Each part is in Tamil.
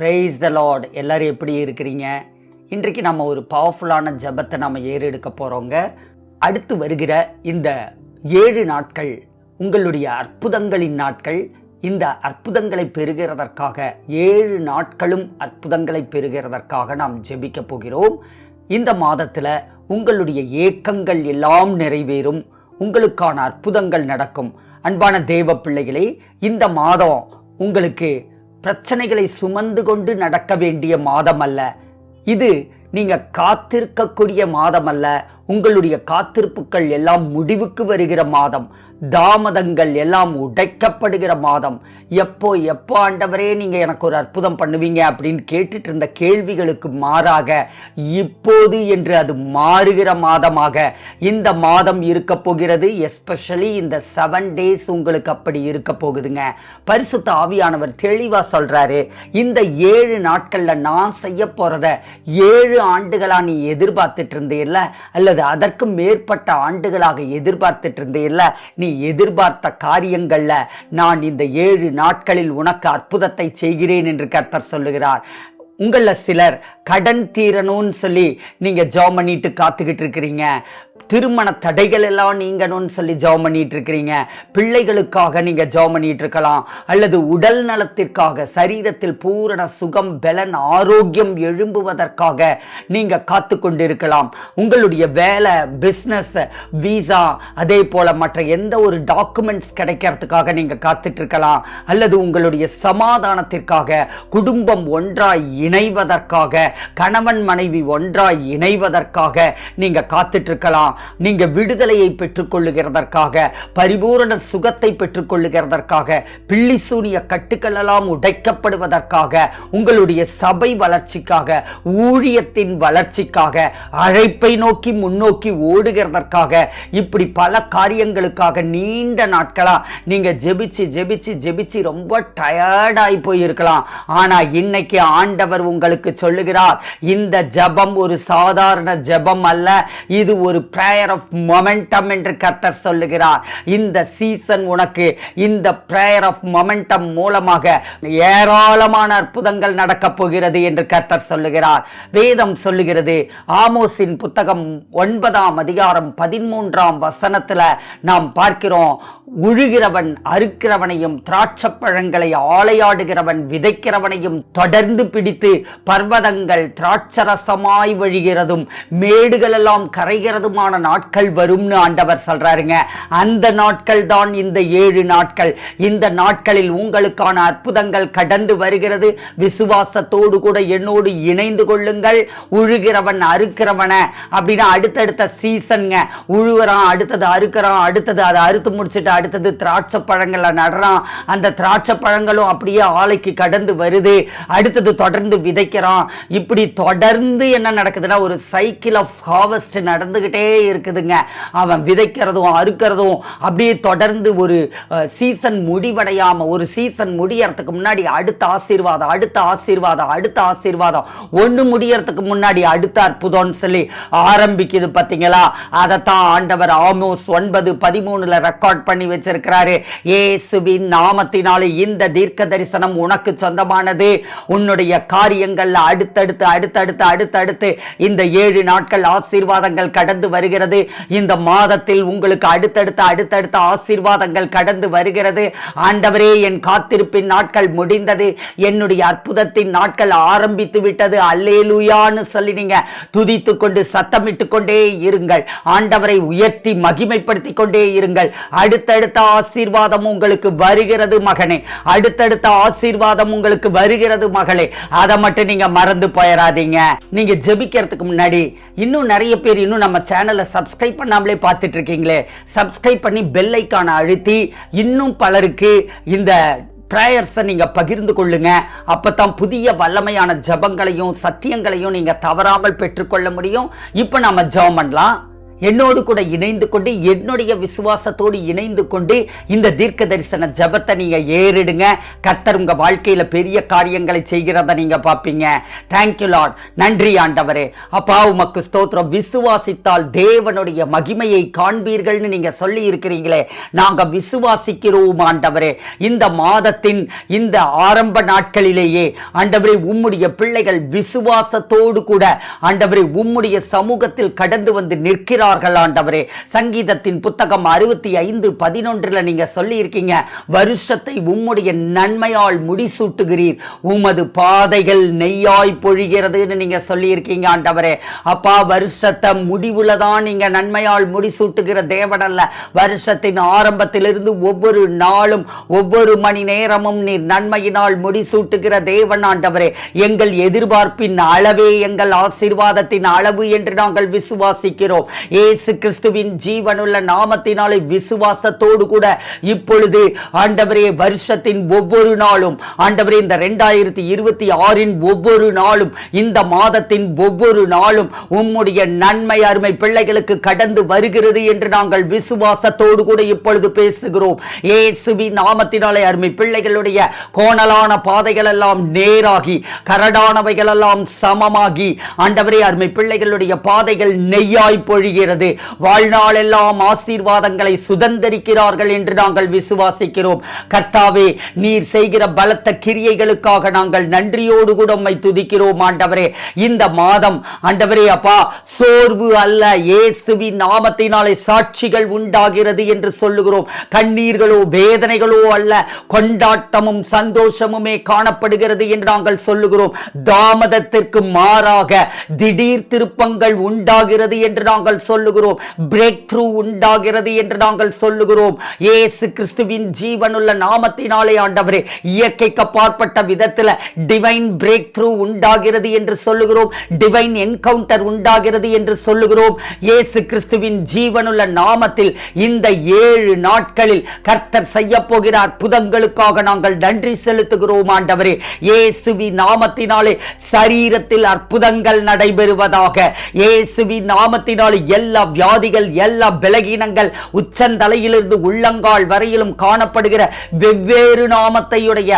ப்ரைஸ் த லார்ட் எல்லாரும் எப்படி இருக்கிறீங்க? இன்றைக்கு நம்ம ஒரு பவர்ஃபுல்லான ஜெபத்தை நம்ம ஏறெடுக்க போகிறோங்க அடுத்து வருகிற இந்த ஏழு நாட்கள் உங்களுடைய அற்புதங்களின் நாட்கள் இந்த அற்புதங்களை பெறுகிறதற்காக ஏழு நாட்களும் அற்புதங்களை பெறுகிறதற்காக நாம் ஜெபிக்க போகிறோம். இந்த மாதத்தில் உங்களுடைய ஏக்கங்கள் எல்லாம் நிறைவேறும். உங்களுக்கான அற்புதங்கள் நடக்கும். அன்பான தேவ பிள்ளைகளே இந்த மாதம் உங்களுக்கு பிரச்சனைகளை சுமந்து கொண்டு நடக்க வேண்டிய மாதம் அல்ல இது நீங்க காத்திருக்கக்கூடிய மாதம் அல்ல உங்களுடைய காத்திருப்புகள் எல்லாம் முடிவுக்கு வருகிற மாதம் தாமதங்கள் எல்லாம் உடைக்கப்படுகிற மாதம். எப்போ எப்போ ஆண்டவரே நீங்கள் எனக்கு ஒரு அற்புதம் பண்ணுவீங்க அப்படின்னு கேட்டுட்டு இருந்த கேள்விகளுக்கு மாறாக இப்போது என்று அது மாறுகிற மாதமாக இந்த மாதம் இருக்க போகிறது. எஸ்பெஷலி இந்த செவன் டேஸ் உங்களுக்கு அப்படி இருக்க போகுதுங்க. பரிசுத்த ஆவியானவர் தெளிவாக சொல்கிறாரு இந்த ஏழு நாட்களில் நான் செய்ய போகிறத ஏழு ஆண்டுகளாக நீ எதிர்பார்த்துட்டு இருந்தீல்ல அல்லது அதற்கும் மேற்பட்ட ஆண்டுகளாக எதிர்பார்த்துட்டு இருந்தேல்ல நீ எதிர்பார்த்த காரியங்கள்ல நான் இந்த ஏழு நாட்களில் உனக்கு அற்புதத்தை செய்கிறேன் என்று கர்த்தர் சொல்லுகிறார். உங்களில் சிலர் கடன் தீரணும்னு சொல்லி நீங்கள் ஜோ பண்ணிட்டு காத்துக்கிட்டு இருக்கிறீங்க. திருமண தடைகள் எல்லாம் நீங்கணும்னு சொல்லி ஜாம் பண்ணிட்டு இருக்கிறீங்க பிள்ளைகளுக்காக நீங்க ஜெபம் பண்ணிட்டு இருக்கலாம் அல்லது உடல் நலத்திற்காக சரீரத்தில் பூரண சுகம் பலன் ஆரோக்கியம் எழும்புவதற்காக நீங்க காத்து கொண்டிருக்கலாம். உங்களுடைய வேலை பிஸ்னஸ் விசா அதே போல மற்ற எந்த ஒரு டாக்குமெண்ட்ஸ் கிடைக்கிறதுக்காக நீங்க காத்துட்டு இருக்கலாம் அல்லது உங்களுடைய சமாதானத்திற்காக குடும்பம் ஒன்றாய் இணைவதற்காக கணவன் மனைவி ஒன்றாய் இணைவதற்காக நீங்க காத்துட்டு இருக்கலாம் நீங்க விடுதலையை பெற்றுக்கொள்ளுகிறதற்காக பரிபூரண சுகத்தை பெற்றுக்கொள்ளுகிறதற்காக பிள்ளி சூனிய கட்டுக்கள் எல்லாம் உடைக்கப்படுவதற்காக உங்களுடைய சபை வளர்ச்சிக்காக ஊழியத்தின் வளர்ச்சிக்காக அழைப்பை நோக்கி முன்னோக்கி ஓடுகிறதற்காக இப்படி பல காரியங்களுக்காக நீண்ட நாட்களா நீங்க ஜெபிச்சு ஜெபிச்சு ஜெபிச்சு ரொம்ப டயர்டாகி போயிருக்கலாம். ஆனா இன்னைக்கு ஆண்டவர் உங்களுக்கு சொல்லுகிறார் இந்த ஜெபம் ஒரு சாதாரண ஜெபம் அல்ல இது ஒரு பிரேயர் ஆஃப் மொமெண்டம் என்று கர்த்தர் சொல்லுகிறார். இந்த சீசன் உனக்கு இந்த பிரேயர் ஆஃப் மொமெண்டம் மூலமாக ஏராளமான அற்புதங்கள் நடக்கப் போகிறது என்று கர்த்தர் சொல்லுகிறார். வேதம் சொல்லுகிறது ஆமோஸின் புத்தகம் ஒன்பதாம் அதிகாரம் பதிமூன்றாம் வசனத்துல நாம் பார்க்கிறோம் உழுகிறவன் அறுக்கிறவனையும் திராட்சை பழங்களை ஆலையாடுகிறவன் விதைக்கிறவனையும் தொடர்ந்து பிடித்து பர்வதங்கள் திராட்சரசமாய் வழிகிறதும் மேடுகள் எல்லாம் கடினமான நாட்கள் வரும்னு ஆண்டவர் சொல்றாருங்க. அந்த நாட்கள் தான் இந்த ஏழு நாட்கள். இந்த நாட்களில் உங்களுக்கான அற்புதங்கள் கடந்து வருகிறது. விசுவாசத்தோடு கூட என்னோடு இணைந்து கொள்ளுங்கள். உழுகிறவன் அறுக்கிறவன. அப்படின்னா அடுத்தடுத்த சீசன்ங்க. உழுகிறான் அடுத்தது அறுக்கிறான் அடுத்தது அதை அறுத்து முடிச்சுட்டு அடுத்தது திராட்சை பழங்களை நடுறான். அந்த திராட்சை பழங்களும் அப்படியே ஆலைக்கு கடந்து வருது. அடுத்தது தொடர்ந்து விதைக்கிறான். இப்படி தொடர்ந்து என்ன நடக்குதுன்னா ஒரு சைக்கிள் ஆஃப் ஹார்வெஸ்ட் நடந்துகிட்டே இருக்குதுங்க. அவன் விதைக்கிறதும் அறுக்கிறதும் அப்படியே தொடர்ந்து ஒரு சீசன் முடிவடையாம ஒரு சீசன் முடியறதுக்கு முன்னாடி அடுத்த ஆசீர்வாதம் அடுத்த ஆசீர்வாதம் அடுத்த ஆசீர்வாதம். ஒன்று முடியறதுக்கு முன்னாடி அடுத்த அற்புதம்னு சொல்லி ஆரம்பிக்குது பார்த்தீங்களா அதைத்தான் ஆண்டவர் ஆமோஸ் ஒன்பது பதிமூணுல ரெக்கார்ட் பண்ணி வச்சிருக்கிறாரு. ஏசுவின் நாமத்தினாலே இந்த தீர்க்க தரிசனம் உனக்கு சொந்தமானது. உன்னுடைய காரியங்கள்ல அடுத்தடுத்து அடுத்தடுத்து அடுத்தடுத்து இந்த ஏழு நாட்கள் ஆசீர்வாதங்கள் கடந்து வரு வருகிறது. இந்த மாதத்தில் உங்களுக்கு அடுத்தடுத்த அடுத்தடுத்த ஆசீர்வாதங்கள் கடந்து வருகிறது. ஆண்டவரே என் காத்திருப்பின் நாட்கள் முடிந்தது. என்னுடைய அற்புதத்தின் நாட்கள் ஆரம்பித்து விட்டது. அல்லேலூயான்னு சொல்லி நீங்க துதித்து கொண்டு சத்தமிட்டு கொண்டே இருங்கள். ஆண்டவரை உயர்த்தி மகிமைப்படுத்தி கொண்டே இருங்கள். அடுத்தடுத்த ஆசீர்வாதம் உங்களுக்கு வருகிறது மகனே. அடுத்தடுத்த ஆசீர்வாதம் உங்களுக்கு வருகிறது மகளே. அதை மட்டும் நீங்க மறந்து போயிடாதீங்க நீங்க ஜெபிக்கிறதுக்கு முன்னாடி இன்னும் நிறைய பேர் இன்னும் நம்ம சேனல் சப்ஸ்கிரைப் பண்ணாமலே பார்த்துட்டு இருக்கீங்களே சப்ஸ்கிரைப் பண்ணி பெல் ஐக்கானை அழுத்தி இன்னும் பலருக்கு இந்த ப்ரேயர்ஸை நீங்கள் பகிர்ந்து கொள்ளுங்க. அப்போ தான் புதிய வல்லமையான ஜபங்களையும் சத்தியங்களையும் நீங்கள் தவறாமல் பெற்றுக்கொள்ள முடியும். இப்போ நம்ம ஜெபம் பண்ணலாம். என்னோடு கூட இணைந்து கொண்டு என்னுடைய விசுவாசத்தோடு இணைந்து கொண்டு இந்த தீர்க்க தரிசன ஜபத்தை நீங்க ஏறிடுங்க. கத்தர் உங்க வாழ்க்கையில பெரிய காரியங்களை செய்கிறத நீங்க பார்ப்பீங்க. தேங்க்யூ லார்ட் நன்றி ஆண்டவரே. அப்பா உமக்கு ஸ்தோத்திரம். விசுவாசித்தால் தேவனுடைய மகிமையை காண்பீர்கள்னு நீங்க சொல்லி இருக்கிறீங்களே. நாங்க விசுவாசிக்கிறோம் ஆண்டவரே. இந்த மாதத்தின் இந்த ஆரம்ப நாட்களிலேயே ஆண்டவரே உம்முடைய பிள்ளைகள் விசுவாசத்தோடு கூட ஆண்டவரே உம்முடைய சமூகத்தில் கடந்து வந்து நிற்கிறார் நிற்கிறார்கள் ஆண்டவரே. சங்கீதத்தின் புத்தகம் அறுபத்தி ஐந்து பதினொன்றுல நீங்க சொல்லி இருக்கீங்க வருஷத்தை உம்முடைய நன்மையால் முடிசூட்டுகிறீர். உமது பாதைகள் நெய்யாய் பொழிகிறதுன்னு நீங்க சொல்லியிருக்கீங்க ஆண்டவரே. அப்பா வருஷத்தை முடிவில் தான் நீங்க நன்மையால் முடிசூட்டுகிற தேவன் அல்ல வருஷத்தின் ஆரம்பத்திலிருந்து ஒவ்வொரு நாளும் ஒவ்வொரு மணி நேரமும் நீர் நன்மையினால் முடிசூட்டுகிற தேவன் ஆண்டவரே. எங்கள் எதிர்பார்ப்பின் அளவே எங்கள் ஆசீர்வாதத்தின் அளவு என்று நாங்கள் விசுவாசிக்கிறோம். இயேசு கிறிஸ்துவின் ஜீவனுள்ள நாமத்தினாலே விசுவாசத்தோடு கூட இப்பொழுது ஆண்டவரே வருஷத்தின் ஒவ்வொரு நாளும் ஆண்டவரே இந்த ரெண்டாயிரத்தி இருபத்தி ஆறின் ஒவ்வொரு நாளும் இந்த மாதத்தின் ஒவ்வொரு நாளும் உம்முடைய நன்மை அருமை பிள்ளைகளுக்கு கடந்து வருகிறது என்று நாங்கள் விசுவாசத்தோடு கூட இப்பொழுது பேசுகிறோம். இயேசுவின் நாமத்தினாலே அருமை பிள்ளைகளுடைய கோணலான பாதைகள் எல்லாம் நேராகி கரடானவைகள் எல்லாம் சமமாகி ஆண்டவரே அருமை பிள்ளைகளுடைய பாதைகள் நெய்யாய் பொழிகிறது வாழ்நாள் எல்லாம் ஆசீர்வாதங்களை சுதந்தரிக்கிறார்கள் என்று நாங்கள் விசுவாசிக்கிறோம். கர்த்தாவே நீர் செய்கிற பலத்த கிரியைகளுக்காக நாங்கள் நன்றியோடு கூட உம்மை துதிக்கிறோம் ஆண்டவரே. இந்த மாதம் ஆண்டவரே அப்பா சோர்வு அல்ல. இயேசுவின் நாமத்தினாலே சாட்சிகள் உண்டாகிறது என்று சொல்லுகிறோம். கண்ணீர்களோ வேதனைகளோ அல்ல. கொண்டாட்டமும் சந்தோஷமுமே காணப்படுகிறது என்று நாங்கள் சொல்லுகிறோம். தாமதத்திற்கு மாறாக திடீர் திருப்பங்கள் உண்டாகிறது என்று நாங்கள் சொல்லுகிறோம். பிரேக் த்ரூ உண்டாகிறது என்று நாங்கள் சொல்லுகிறோம். ஏசு கிறிஸ்துவின் ஜீவனுள்ள நாமத்தினாலே ஆண்டவரே இயற்கைக்கு அப்பாற்பட்ட விதத்தில் டிவைன் பிரேக் த்ரூ உண்டாகிறது என்று சொல்லுகிறோம். டிவைன் என்கவுண்டர் உண்டாகிறது என்று சொல்லுகிறோம். ஏசு கிறிஸ்துவின் ஜீவனுள்ள நாமத்தில் இந்த ஏழு நாட்களில் கர்த்தர் செய்ய போகிற அற்புதங்களுக்காக நாங்கள் நன்றி செலுத்துகிறோம் ஆண்டவரே. இயேசுவி நாமத்தினாலே சரீரத்தில் அற்புதங்கள் நடைபெறுவதாக இயேசுவி நாமத்தினாலே எல்லா வியாதிகள் எல்லா பலகீனங்கள் உச்சந்தலையிலிருந்து உள்ளங்கால் வரையிலும் காணப்படுகிற வெவ்வேறு நாமத்தையுடைய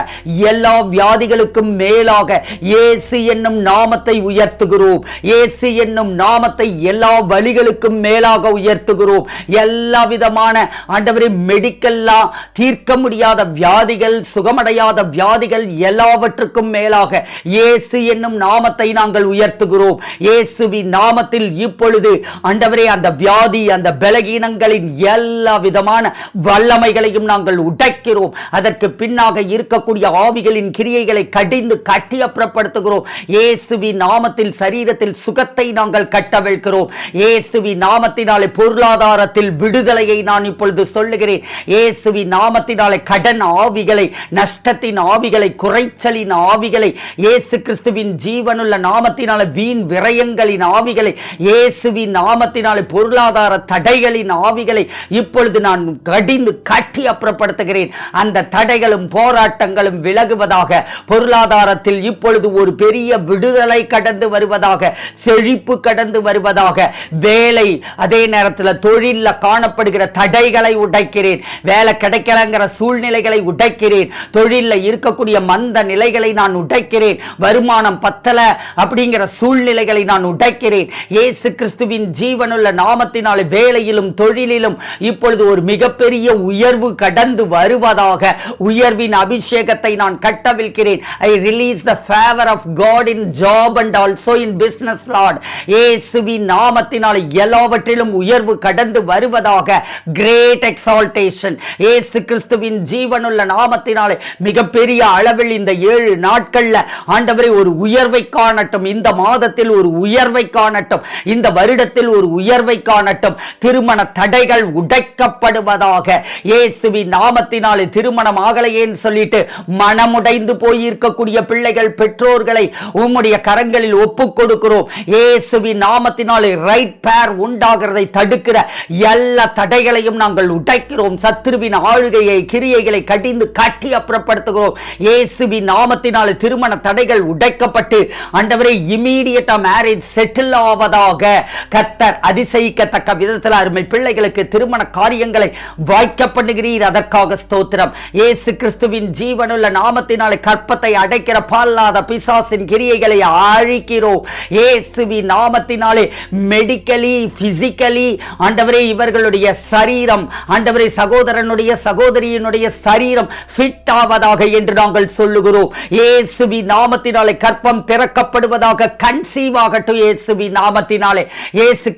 எல்லா வியாதிகளுக்கும் மேலாக ஏசு என்னும் நாமத்தை உயர்த்துகிறோம். ஏசு என்னும் நாமத்தை எல்லா வழிகளுக்கும் மேலாக உயர்த்துகிறோம். எல்லா விதமான ஆண்டவரே மெடிக்கல்லாம் தீர்க்க முடியாத வியாதிகள் சுகமடையாத வியாதிகள் எல்லாவற்றுக்கும் மேலாக இயேசு என்னும் நாமத்தை நாங்கள் உயர்த்துகிறோம். இயேசுவின் நாமத்தில் இப்பொழுது ஆண்டவரே ஆண்டவரே அந்த வியாதி அந்த பலகீனங்களின் எல்லா விதமான வல்லமைகளையும் நாங்கள் உடைக்கிறோம். அதற்கு பின்னாக இருக்கக்கூடிய ஆவிகளின் கிரியைகளை கடிந்து கட்டி அப்புறப்படுத்துகிறோம். இயேசுவி நாமத்தில் சரீரத்தில் சுகத்தை நாங்கள் கட்டவிழ்கிறோம் இயேசுவி நாமத்தினாலே பொருளாதாரத்தில் விடுதலையை நான் இப்பொழுது சொல்லுகிறேன். இயேசுவி நாமத்தினாலே கடன் ஆவிகளை நஷ்டத்தின் ஆவிகளை குறைச்சலின் ஆவிகளை இயேசு கிறிஸ்துவின் ஜீவனுள்ள நாமத்தினால வீண் விரயங்களின் ஆவிகளை இயேசுவின் நாமத்தினாலே பொருளாதார தடைகளின் ஆவிகளை இப்பொழுது நான் கடிந்து கட்டி அப்புறப்படுத்துகிறேன். அந்த தடைகளும் போராட்டங்களும் விலகுவதாக பொருளாதாரத்தில் இப்பொழுது ஒரு பெரிய விடுதலை கடந்து வருவதாக செழிப்பு கடந்து வருவதாக வேலை அதே நேரத்தில் தொழிலில் காணப்படுகிற தடைகளை உடைக்கிறேன். வேலை கிடைக்கலங்கிற சூழ்நிலைகளை உடைக்கிறேன். தொழிலில் இருக்கக்கூடிய மந்த நிலைகளை நான் உடைக்கிறேன். வருமானம் பத்தல அப்படிங்கிற சூழ்நிலைகளை நான் உடைக்கிறேன். ஏசு கிறிஸ்துவின் ஜீவன் ஜீவனுள்ள நாமத்தினாலே வேலையிலும் தொழிலிலும் இப்பொழுது ஒரு மிகப்பெரிய உயர்வு கடந்து வருவதாக உயர்வின் அபிஷேகத்தை நான் கட்டவிழ்கிறேன் I release the favour of God in job and also in business Lord இயேசுவின் நாமத்தினாலே எல்லாவற்றிலும் உயர்வு கடந்து வருவதாக கிரேட் எக்ஸால்டேஷன் ஏசு கிறிஸ்துவின் ஜீவனுள்ள நாமத்தினாலே மிகப்பெரிய அளவில் இந்த ஏழு நாட்கள்ல ஆண்டவரை ஒரு உயர்வை காணட்டும். இந்த மாதத்தில் ஒரு உயர்வை காணட்டும். இந்த வருடத்தில் ஒரு உயர்வை காணட்டும். திருமண தடைகள் உடைக்கப்படுவதாக இயேசுவின் நாமத்தினாலே திருமணம் ஆகலையேன்னு சொல்லிட்டு மனமுடைந்து போயிருக்கக்கூடிய பிள்ளைகள் பெற்றோர்களை உம்முடைய கரங்களில் ஒப்பு கொடுக்கிறோம். இயேசுவின் நாமத்தினாலே ரைட் பேர் உண்டாகிறதை தடுக்கிற எல்லா தடைகளையும் நாங்கள் உடைக்கிறோம். சத்ருவின் ஆளுகையை கிரியைகளை கடிந்து கட்டி அப்புறப்படுத்துகிறோம். இயேசுவின் நாமத்தினாலே திருமண தடைகள் உடைக்கப்பட்டு ஆண்டவரே இமீடியட்டா மேரேஜ் செட்டில் ஆவதாக கத்தர் அதிசயிக்கத்தக்க விதத்தில் அருமை பிள்ளைகளுக்கு திருமண காரியங்களை வாய்க்க பண்ணுகிறீர். அதற்காக ஸ்தோத்திரம். ஏசு கிறிஸ்துவின் ஜீவனுள்ள நாமத்தினாலே கற்பத்தை அடைக்கிற பால்லாத பிசாசின் கிரியைகளை அழிக்கிறோம் ஏசுவின் நாமத்தினாலே மெடிக்கலி பிசிக்கலி ஆண்டவரே இவர்களுடைய சரீரம் ஆண்டவரே சகோதரனுடைய சகோதரியினுடைய சரீரம் ஃபிட் ஆவதாக என்று நாங்கள் சொல்லுகிறோம். ஏசுவி நாமத்தினாலே கற்பம் திறக்கப்படுவதாக கன்சீவ் ஆகட்டும். இயேசுவி நாமத்தினாலே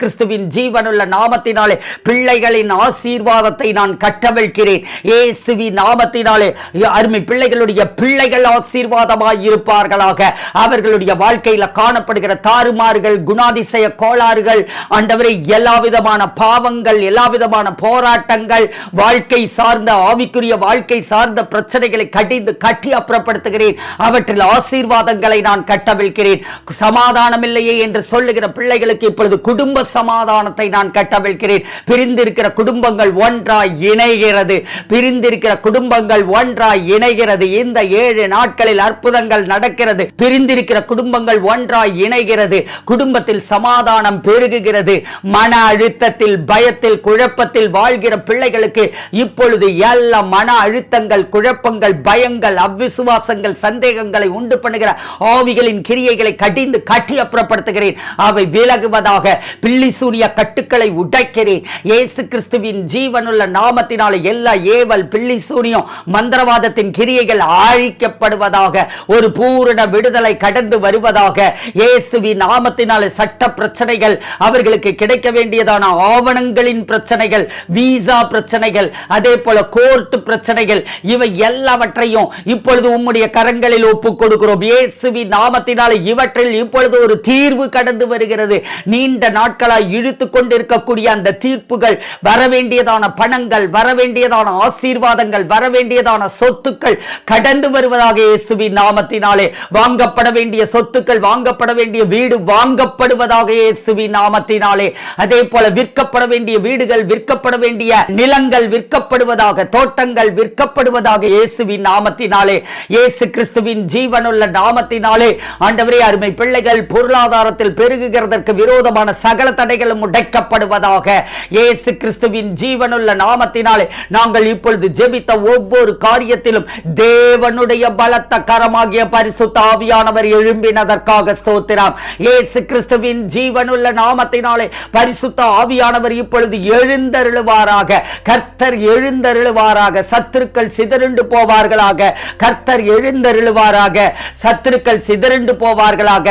கிறிஸ்து கிறிஸ்துவின் ஜீவனுள்ள நாமத்தினாலே பிள்ளைகளின் ஆசீர்வாதத்தை நான் கட்டவிழ்கிறேன் இயேசுவி நாமத்தினாலே அருமை பிள்ளைகளுடைய பிள்ளைகள் ஆசீர்வாதமாய் இருப்பார்களாக. அவர்களுடைய வாழ்க்கையில காணப்படுகிற தாறுமாறுகள் குணாதிசய கோளாறுகள் ஆண்டவரை எல்லா விதமான பாவங்கள் எல்லா விதமான போராட்டங்கள் வாழ்க்கை சார்ந்த ஆவிக்குரிய வாழ்க்கை சார்ந்த பிரச்சனைகளை கடிந்து கட்டி அப்புறப்படுத்துகிறேன். அவற்றில் ஆசீர்வாதங்களை நான் கட்டவிழ்கிறேன் சமாதானம் இல்லையே என்று சொல்லுகிற பிள்ளைகளுக்கு இப்பொழுது குடும்ப சமாதானத்தை நான் கட்டவிழ்கிறேன் பிரிந்திருக்கிற குடும்பங்கள் ஒன்றாய் இணைகிறது. பிரிந்திருக்கிற குடும்பங்கள் ஒன்றாய் இணைகிறது. இந்த ஏழு நாட்களில் அற்புதங்கள் நடக்கிறது. பிரிந்திருக்கிற குடும்பங்கள் ஒன்றாய் இணைகிறது. குடும்பத்தில் சமாதானம் பெருகுகிறது. மன அழுத்தத்தில் பயத்தில் குழப்பத்தில் வாழ்கிற பிள்ளைகளுக்கு இப்பொழுது எல்லா மன அழுத்தங்கள் குழப்பங்கள் பயங்கள் அவ்விசுவாசங்கள் சந்தேகங்களை உண்டு பண்ணுகிற ஆவிகளின் கிரியைகளை கடிந்து கட்டி அப்புறப்படுத்துகிறேன். அவை விலகுவதாக பில்லி சூரிய கட்டுக்களை உடைக்கிறேன். இயேசு கிறிஸ்துவின் ஜீவனுள்ள நாமத்தினால எல்லா ஏவல் பிள்ளி சூரியம் மந்திரவாதத்தின் கிரியைகள் ஆழிக்கப்படுவதாக ஒரு பூரண விடுதலை கடந்து வருவதாக இயேசுவின் நாமத்தினால சட்ட பிரச்சனைகள் அவர்களுக்கு கிடைக்க வேண்டியதான ஆவணங்களின் பிரச்சனைகள் வீசா பிரச்சனைகள் அதே போல கோர்ட் பிரச்சனைகள் இவை எல்லாவற்றையும் இப்பொழுது உம்முடைய கரங்களில் ஒப்புக் கொடுக்கிறோம். இயேசுவின் நாமத்தினால் இவற்றில் இப்பொழுது ஒரு தீர்வு கடந்து வருகிறது. நீண்ட நாட்களாய் இழுத்து கொண்டிருக்கக்கூடிய அந்த தீர்ப்புகள் வரவேண்டியதான பணங்கள் வரவேண்டியதான ஆசீர்வாதங்கள் வரவேண்டியதான சொத்துக்கள் கடந்து வருவதாக இயேசுவின் நாமத்தினாலே வாங்கப்பட வேண்டிய சொத்துக்கள் வாங்கப்பட வேண்டிய வீடு வாங்கப்படுவதாக இயேசுவின் நாமத்தினாலே. அதே போல விற்கப்பட வேண்டிய வீடுகள் விற்கப்பட வேண்டிய நிலங்கள் விற்கப்படுவதாக தோட்டங்கள் விற்கப்படுவதாக இயேசுவின் நாமத்தினாலே. இயேசு கிறிஸ்துவின் ஜீவனுள்ள நாமத்தினாலே ஆண்டவரே அருமை பிள்ளைகள் பொருளாதாரத்தில் பெருகுகிறதற்கு விரோதமான சகல தடைகளும் உடைக்கப்படுவதாக இயேசு கிறிஸ்துவின் ஜீவனுள்ள நாமத்தினாலே நாங்கள் இப்பொழுது ஜெபித்த ஒவ்வொரு காரியத்திலும் தேவனுடைய பலத்த கரமாகிய பரிசுத்த ஆவியானவர் எழும்பினதற்காக ஸ்தோத்திராம். இயேசு கிறிஸ்துவின் ஜீவனுள்ள நாமத்தினாலே பரிசுத்த ஆவியானவர் இப்பொழுது எழுந்தருளுவாராக. கர்த்தர் எழுந்தருளுவாராக. சத்துருக்கள் சிதறுண்டு போவார்களாக. கர்த்தர் எழுந்தருளுவாராக. சத்துருக்கள் சிதறுண்டு போவார்களாக.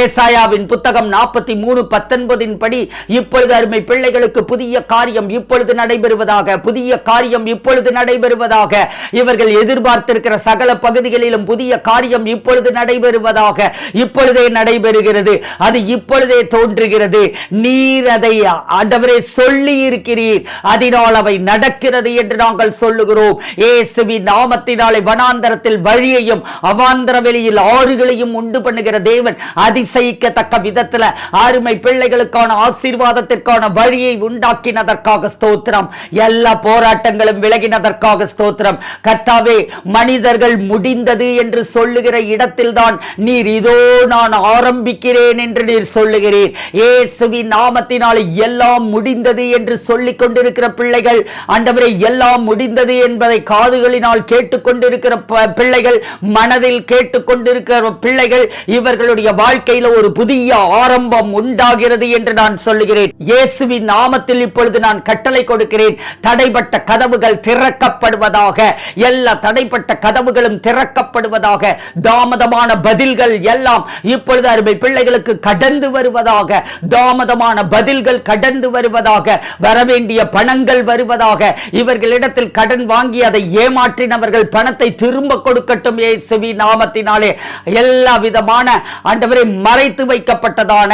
ஏசாயாவின் புத்தகம் நாற்பத்தி மூணு பத்தொன்பதின் படி சொல்லி இப்பொழுது அருமை பிள்ளைகளுக்கு புதிய காரியம் இப்பொழுது நடைபெறுவதாக புதிய காரியம் இப்பொழுது நடைபெறுவதாக இவர்கள் எதிர்பார்த்திருக்கிற சகல பகுதிகளிலும் புதிய காரியம் இப்பொழுது நடைபெறுவதாக இப்பொழுதே நடைபெறுகிறது. அது இப்பொழுதே தோன்றுகிறது. நீர் அதை ஆண்டவரே சொல்லி இருக்கிறீர். அதனால் அவை நடக்கிறது என்று நாங்கள் சொல்லுகிறோம். ஏசுவி நாமத்தினாலே வனாந்தரத்தில் வழியையும் அவாந்தர வெளியில் ஆறுகளையும் உண்டு பண்ணுகிற தேவன் அதிசயிக்கத்தக்க விதத்தில் அருமை பிள்ளைகளுக்கான ஆசீர்வாதத்திற்கான வழியை உண்டாக்கினதற்காக ஸ்தோத்திரம். எல்லா போராட்டங்களும் விலகினதற்காக ஸ்தோத்திரம். கர்த்தாவே மனிதர்கள் முடிந்தது என்று சொல்லுகிற இடத்தில்தான் நீர் இதோ நான் ஆரம்பிக்கிறேன் என்று நீர் சொல்லுகிறீர். இயேசுவின் நாமத்தினால் எல்லாம் முடிந்தது என்று சொல்லிக் கொண்டிருக்கிற பிள்ளைகள் ஆண்டவரை எல்லாம் முடிந்தது என்பதை காதுகளினால் கேட்டுக்கொண்டிருக்கிற பிள்ளைகள் மனதில் கேட்டுக்கொண்டிருக்கிற பிள்ளைகள் இவர்களுடைய வாழ்க்கையில் ஒரு புதிய ஆரம்பம் உண்டாகிறது என்று நான் சொல்லுகிறேன். இயேசுவின் நாமத்தில் இப்பொழுது நான் கட்டளை கொடுக்கிறேன். தடைப்பட்ட கதவுகள் திறக்கப்படுவதாக எல்லா தடைப்பட்ட கதவுகளும் திறக்கப்படுவதாக தாமதமான பதில்கள் எல்லாம் இப்பொழுது அருமை பிள்ளைகளுக்கு கடந்து வருவதாக தாமதமான பதில்கள் கடந்து வருவதாக வரவேண்டிய பணங்கள் வருவதாக இவர்களிடத்தில் கடன் வாங்கி அதை ஏமாற்றினவர்கள் பணத்தை திரும்ப கொடுக்கட்டும் இயேசுவி நாமத்தினாலே. எல்லா விதமான ஆண்டவரை மறைத்து வைக்கப்பட்டதான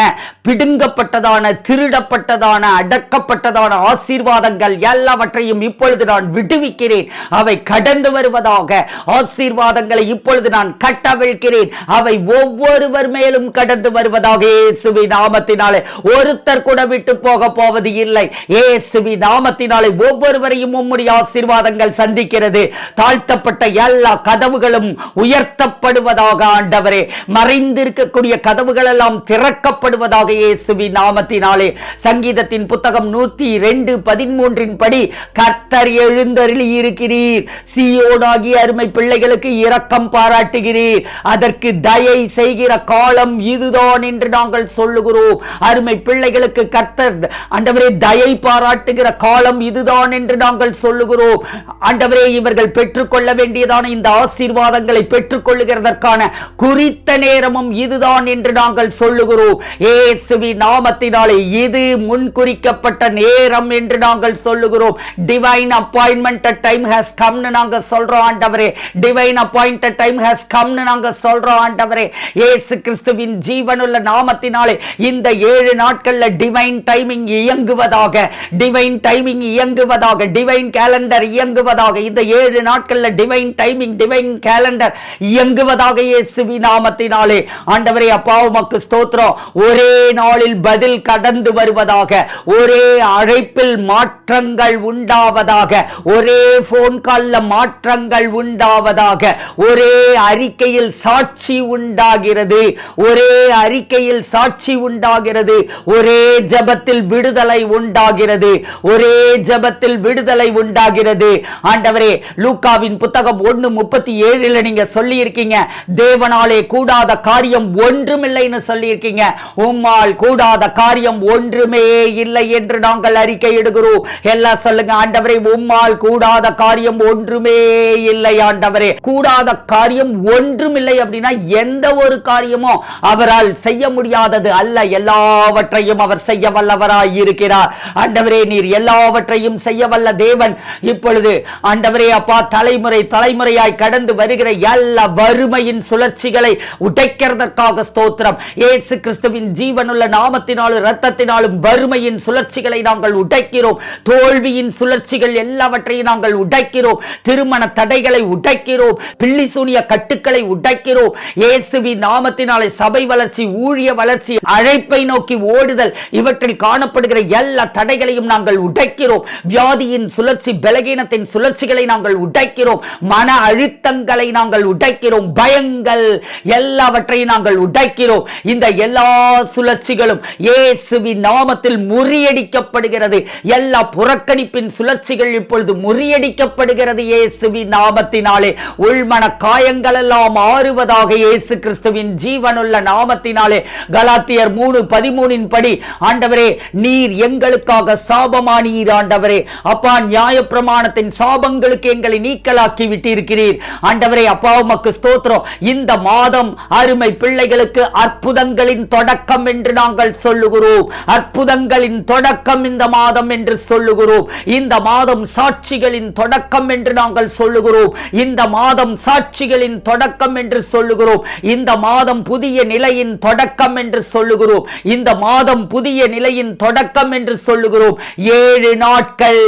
பிடுங்கப்பட்டதான திருடப்பட்டதான அடக்கப்பட்டதான ஆசீர்வாதங்கள் எல்லாவற்றையும் இப்பொழுது நான் விடுவிக்கிறேன். அவை கடந்து வருவதாக ஆசீர்வாதங்களை இப்பொழுது நான் கட்டவிழ்கிறேன் அவை ஒவ்வொருவர் மேலும் கடந்து வருவதாக இயேசுவி நாமத்தினாலே. ஒருத்தர் கூட விட்டு போக போவது இல்லை. இயேசுவி நாமத்தினாலே ஒவ்வொருவரையும் உம்முடைய ஆசீர்வாதங்கள் சந்திக்கிறது. தாழ்த்தப்பட்ட எல்லா கதவுகளும் உயர்த்தப்படுவதாக ஆண்டவரே. மறைந்திருக்கக்கூடிய கதவுகள் எல்லாம் திறக்கப்படுவதாக இயேசுவி நாமத்தினால். நாமத்தினாலே சங்கீதத்தின் புத்தகம் நூத்தி ரெண்டு பதிமூன்றின் படி கர்த்தர் எழுந்தருளி இருக்கிறீர் சியோனாகிய அருமை பிள்ளைகளுக்கு இரக்கம் பாராட்டுகிறீர். அதற்கு தயை செய்கிற காலம் இதுதான் என்று நாங்கள் சொல்லுகிறோம். அருமை பிள்ளைகளுக்கு கர்த்தர் ஆண்டவரே தயை பாராட்டுகிற காலம் இதுதான் என்று நாங்கள் சொல்லுகிறோம். ஆண்டவரே இவர்கள் பெற்றுக்கொள்ள வேண்டியதான இந்த ஆசீர்வாதங்களை பெற்றுக்கொள்ளுகிறதற்கான குறித்த நேரமும் இதுதான் என்று நாங்கள் சொல்லுகிறோம். ஏசுவி நாமத்தினாலே இது முன்குறிக்கப்பட்ட நேரம் என்று நாங்கள் சொல்லுகிறோம். டிவைன் அப்பாயின்மெண்ட் டைம் ஹஸ் கம்னு நாங்க சொல்றோம் ஆண்டவரே. டிவைன் அப்பாயிண்டட் டைம் ஹஸ் கம்னு நாங்க சொல்றோம் ஆண்டவரே. இயேசு கிறிஸ்துவின் ஜீவனுள்ள நாமத்தினாலே இந்த ஏழு நாட்கள்ல டிவைன் டைமிங் இயங்குவதாக டிவைன் டைமிங் இயங்குவதாக டிவைன் கேலண்டர் இயங்குவதாக இந்த ஏழு நாட்கள்ல டிவைன் டைமிங் டிவைன் கேலண்டர் இயங்குவதாக இயேசுவி நாமத்தினாலே. ஆண்டவரே அப்பா உமக்கு ஸ்தோத்திரம். ஒரே நாளில் பதில் கடந்து வருவதாக ஒரே அழைப்பில் மாற்றங்கள் உண்டாவதாக ஒரே போன் கால்ல மாற்றங்கள் உண்டாவதாக ஒரே அறிக்கையில் சாட்சி உண்டாகிறது ஒரே அறிக்கையில் சாட்சி உண்டாகிறது ஒரே ஜபத்தில் விடுதலை உண்டாகிறது ஒரே ஜபத்தில் விடுதலை உண்டாகிறது. ஆண்டவரே லூக்காவின் புத்தகம் ஒன்னு முப்பத்தி ஏழுல நீங்க சொல்லி இருக்கீங்க தேவனாலே கூடாத காரியம் ஒன்றுமில்லைன்னு சொல்லி இருக்கீங்க உம்மால் கூடாத காரியம் ஒன்றுமே இல்லை என்று நாங்கள் அறிக்கை இடுகிறோம் எல்லாம் சொல்லுங்க ஆண்டவரை உம்மால் கூடாத காரியம் ஒன்றுமே இல்லை ஆண்டவரே. கூடாத காரியம் ஒன்றும் இல்லை அப்படின்னா எந்த ஒரு காரியமும் அவரால் செய்ய முடியாதது அல்ல. எல்லாவற்றையும் அவர் செய்ய வல்லவராய் இருக்கிறார். ஆண்டவரே நீர் எல்லாவற்றையும் செய்ய வல்ல தேவன். இப்பொழுது ஆண்டவரே அப்பா தலைமுறை தலைமுறையாய் கடந்து வருகிற எல்லா வறுமையின் சுழற்சிகளை உடைக்கிறதற்காக ஸ்தோத்திரம். ஏசு கிறிஸ்துவின் ஜீவனுள்ள நாமத்தினாலும் இரத்தத்தினாலும் வறுமையின் சுழற்சிகளை நாங்கள் உடைக்கிறோம். தோல்வியின் சுழற்சிகள் எல்லாவற்றையும் நாங்கள் உடைக்கிறோம். திருமண தடைகளை உடைக்கிறோம். பில்லி சூனிய கட்டுக்களை உடைக்கிறோம். இயேசுவி நாமத்தினாலே சபை வளர்ச்சி ஊழிய வளர்ச்சி அழைப்பை நோக்கி ஓடுதல் இவற்றில் காணப்படுகிற எல்லா தடைகளையும் நாங்கள் உடைக்கிறோம். வியாதியின் சுழற்சி பலகீனத்தின் சுழற்சிகளை நாங்கள் உடைக்கிறோம். மன அழுத்தங்களை நாங்கள் உடைக்கிறோம். பயங்கள் எல்லாவற்றையும் நாங்கள் உடைக்கிறோம். இந்த எல்லா சுழற்சிகளும் ஏ இயேசுவின் நாமத்தில் முறியடிக்கப்படுகிறது. எல்லா புறக்கணிப்பின் சுழற்சிகள் இப்பொழுது முறியடிக்கப்படுகிறது இயேசுவின் நாமத்தினாலே. உள்மன காயங்கள் எல்லாம் ஆறுவதாக இயேசு கிறிஸ்துவின் ஜீவனுள்ள நாமத்தினாலே. கலாத்தியர் மூணு பதிமூனின் படி ஆண்டவரே நீர் எங்களுக்காக சாபமானீர் ஆண்டவரே. அப்பா நியாய பிரமாணத்தின் சாபங்களுக்கு எங்களை நீக்கலாக்கி விட்டிருக்கிறீர். ஆண்டவரே அப்பா உமக்கு ஸ்தோத்திரம். இந்த மாதம் அருமை பிள்ளைகளுக்கு அற்புதங்களின் தொடக்கம் என்று நாங்கள் சொல்லுகிறோம். சொல்லுகிறோம். அற்புதங்களின் தொடக்கம் இந்த மாதம் என்று சொல்லுகிறோம். இந்த மாதம் சாட்சிகளின் தொடக்கம் என்று நாங்கள் சொல்லுகிறோம். இந்த மாதம் சாட்சிகளின் தொடக்கம் என்று சொல்லுகிறோம். இந்த மாதம் புதிய நிலையின் தொடக்கம் என்று சொல்லுகிறோம். இந்த மாதம் புதிய நிலையின் தொடக்கம் என்று சொல்லுகிறோம். ஏழு நாட்கள்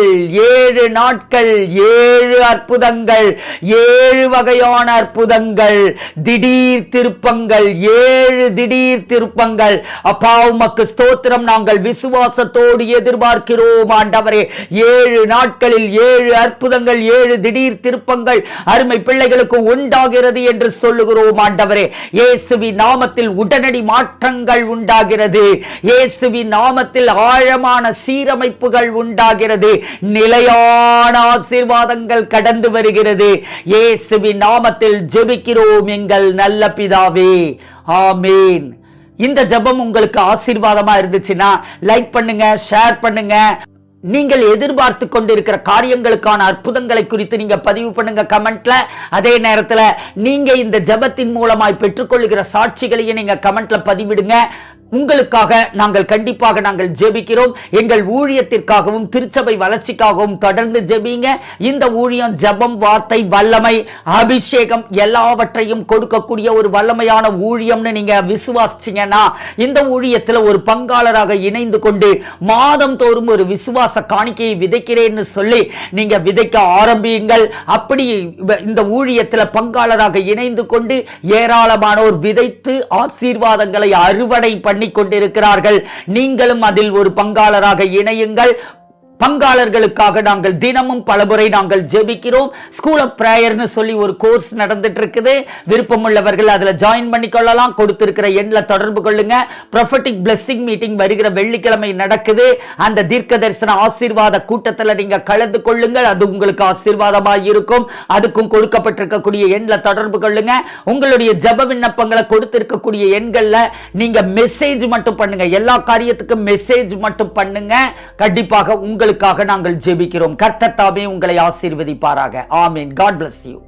ஏழு நாட்கள் ஏழு அற்புதங்கள் ஏழு வகையான அற்புதங்கள். திடீர் திருப்பங்கள் ஏழு திடீர் திருப்பங்கள். அப்பா உமக்கு ஸ்தோத்திரம் நாங்கள் விசுவாசத்தோடு எதிர்பார்க்கிறோம் ஆண்டவரே. ஏழு நாட்களில் ஏழு அற்புதங்கள் ஏழு திடீர் திருப்பங்கள் அருமை பிள்ளைகளுக்கு உண்டாகிறது என்று சொல்லுகிறோம் ஆண்டவரே. இயேசுவி நாமத்தில் உடனடி மாற்றங்கள் உண்டாகிறது. இயேசுவி நாமத்தில் ஆழமான சீரமைப்புகள் உண்டாகிறது. நிலையான ஆசீர்வாதங்கள் கடந்து வருகிறது. இயேசுவி நாமத்தில் ஜெபிக்கிறோம் எங்கள் நல்ல பிதாவே. ஆமீன். இந்த ஜெபம் உங்களுக்கு ஆசீர்வாதமா இருந்துச்சுன்னா லைக் பண்ணுங்க ஷேர் பண்ணுங்க. நீங்கள் எதிர்பார்த்து கொண்டிருக்கிற காரியங்களுக்கான அற்புதங்களை குறித்து நீங்க பதிவு பண்ணுங்க கமெண்ட்ல. அதே நேரத்தில் நீங்க இந்த ஜெபத்தின் மூலமாய் பெற்றுக்கொள்கிற சாட்சிகளையும் நீங்க கமெண்ட்ல பதிவிடுங்க. உங்களுக்காக நாங்கள் கண்டிப்பாக நாங்கள் ஜெபிக்கிறோம். எங்கள் ஊழியத்திற்காகவும் திருச்சபை வளர்ச்சிக்காகவும் தொடர்ந்து ஜெபிங்க. இந்த ஊழியம் ஜெபம் வார்த்தை வல்லமை அபிஷேகம் எல்லாவற்றையும் கொடுக்கக்கூடிய ஒரு வல்லமையான ஊழியம்னு நீங்க விசுவாசிச்சீங்கன்னா இந்த ஊழியத்தில் ஒரு பங்காளராக இணைந்து கொண்டு மாதம் தோறும் ஒரு விசுவாச காணிக்கையை விதைக்கிறேன்னு சொல்லி நீங்க விதைக்க ஆரம்பியுங்கள். அப்படி இந்த ஊழியத்தில் பங்காளராக இணைந்து கொண்டு ஏராளமானோர் விதைத்து ஆசீர்வாதங்களை அறுவடை பண்ணி கொண்டிருக்கிறார்கள் நீங்களும் அதில் ஒரு பங்காளராக இணையுங்கள். பங்காளர்களுக்காக நாங்கள் தினமும் பலமுறை நாங்கள் ஜெபிக்கிறோம். ஸ்கூல் ஆஃப் பிரேயர்னு சொல்லி ஒரு கோர்ஸ் நடந்துட்டு இருக்குது விருப்பம் உள்ளவர்கள் அதுல ஜாயின் பண்ணிக்கொள்ளலாம். கொடுத்திருக்கிற எண்ணில் தொடர்பு கொள்ளுங்க. ப்ரொஃபட்டிக் பிளெஸிங் மீட்டிங் வருகிற வெள்ளிக்கிழமை நடக்குது. அந்த தீர்க்க தரிசன ஆசீர்வாத கூட்டத்தில் நீங்க கலந்து கொள்ளுங்கள். அது உங்களுக்கு ஆசீர்வாதமாக இருக்கும். அதுக்கும் கொடுக்கப்பட்டிருக்கக்கூடிய எண்ணில் தொடர்பு கொள்ளுங்க. உங்களுடைய ஜெப விண்ணப்பங்களை கொடுத்திருக்கக்கூடிய எண்களில் நீங்க மெசேஜ் மட்டும் பண்ணுங்க. எல்லா காரியத்துக்கும் மெசேஜ் மட்டும் பண்ணுங்க. கண்டிப்பாக உங்கள் உங்களுக்காக நாங்கள் ஜெபிக்கிறோம். கர்த்தத்தாமே உங்களை ஆசீர்வதிப்பாராக. ஆமீன். God bless you